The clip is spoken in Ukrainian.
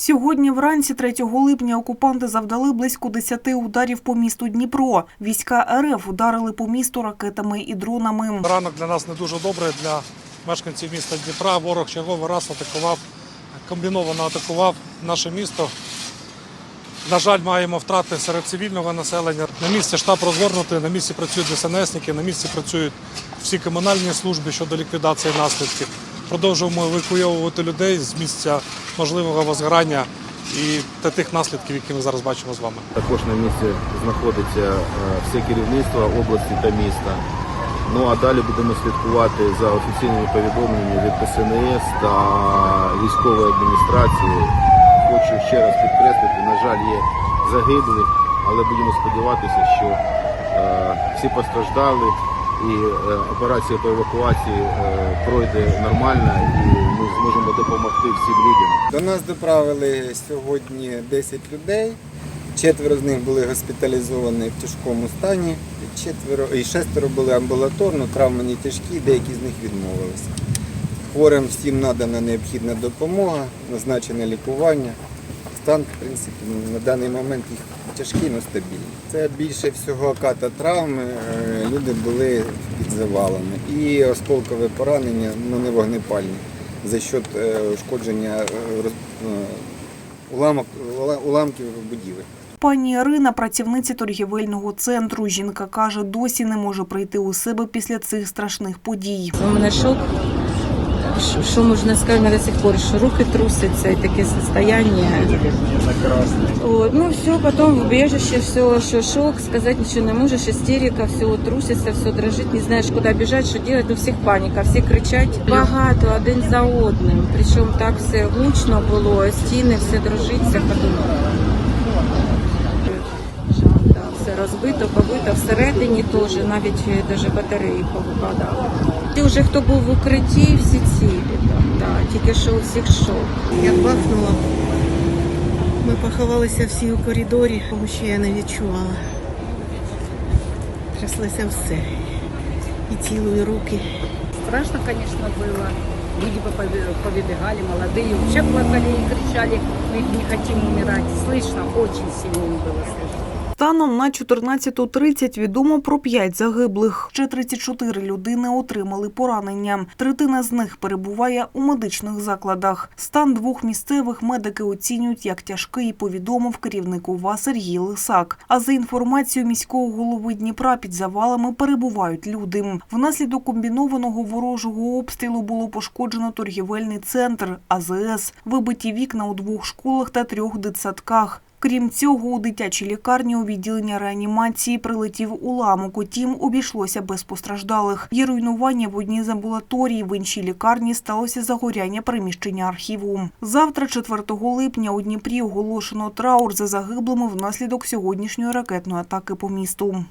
Сьогодні вранці 3 липня окупанти завдали близько 10 ударів по місту Дніпро. Війська РФ ударили по місту ракетами і дронами. Ранок для нас не дуже добрий для мешканців міста Дніпра. Ворог черговий раз атакував, комбіновано атакував наше місто. На жаль, маємо втрати серед цивільного населення. На місці штаб розгорнутий, на місці працюють ДСНСники, на місці працюють всі комунальні служби щодо ліквідації наслідків. Продовжуємо евакуйовувати людей з місця можливого возгорання і та тих наслідків, які ми зараз бачимо з вами. Також на місці знаходиться е, все керівництво області та міста. Ну а далі будемо слідкувати за офіційними повідомленнями від СНС та військової адміністрації. Хочу ще раз підкреслити, на жаль, є загиблі, але будемо сподіватися, що е, всі постраждали і е, операція по евакуації е, пройде нормально і ми зможемо допомогти всім людям. До нас доправили сьогодні 10 людей. Четверо з них були госпіталізовані в тяжкому стані, четверо і шестеро були амбулаторно, травмані тяжкі, деякі з них відмовилися. Хворим всім надана необхідна допомога, назначене лікування. Стан, в принципі, на даний момент їх тяжкий, але стабільний. Це більше всього ката травми, е, люди були під завалами. І осколкове поранення, ну не вогнепальні, за счет е, ушкодження е, роз- уламок, уламків будівель. Пані Ірина, працівниця торгівельного центру. Жінка каже, досі не може прийти у себе після цих страшних подій. У мене шок. Що- можна сказати до сих пор, що руки трусяться і таке состояние. Вот. Ну все, потом в убежище, все, що шок, сказати нічого не можеш, істерика, все труситься, все дрожить, не знаєш, куди біжати, що робити, ну всіх паніка, всі кричать багато, один за одним. Причому так все гучно було, стіни, все дрожиться, подумала Да, все розбито, побито всередині теж, навіть е, даже батареї повипадали. Ті вже хто був в укритті, всі цілі, там, да, тільки що у всіх шок. Як бахнуло, ми поховалися всі у коридорі, тому що я не відчувала. Тряслося все. І тіло, і руки. Страшно, конечно, было. Люди бы пове- повыбегали, молодые, вообще плакали и кричали, мы не хотим умирать. Слышно, очень сильно им было слышно. Станом на 14.30 відомо про 5 загиблих. Ще 34 людини отримали поранення. Третина з них перебуває у медичних закладах. Стан двох місцевих медики оцінюють як тяжкий, повідомив керівник УВА Сергій Лисак. А за інформацією міського голови Дніпра під завалами перебувають люди. Внаслідок комбінованого ворожого обстрілу було пошкоджено торгівельний центр АЗС, вибиті вікна у двох школах та трьох дитсадках. Крім цього, у дитячій лікарні у відділення реанімації прилетів уламок, утім обійшлося без постраждалих. Є руйнування в одній з амбулаторій, в іншій лікарні сталося загоряння приміщення архіву. Завтра, 4 липня, у Дніпрі оголошено траур за загиблими внаслідок сьогоднішньої ракетної атаки по місту.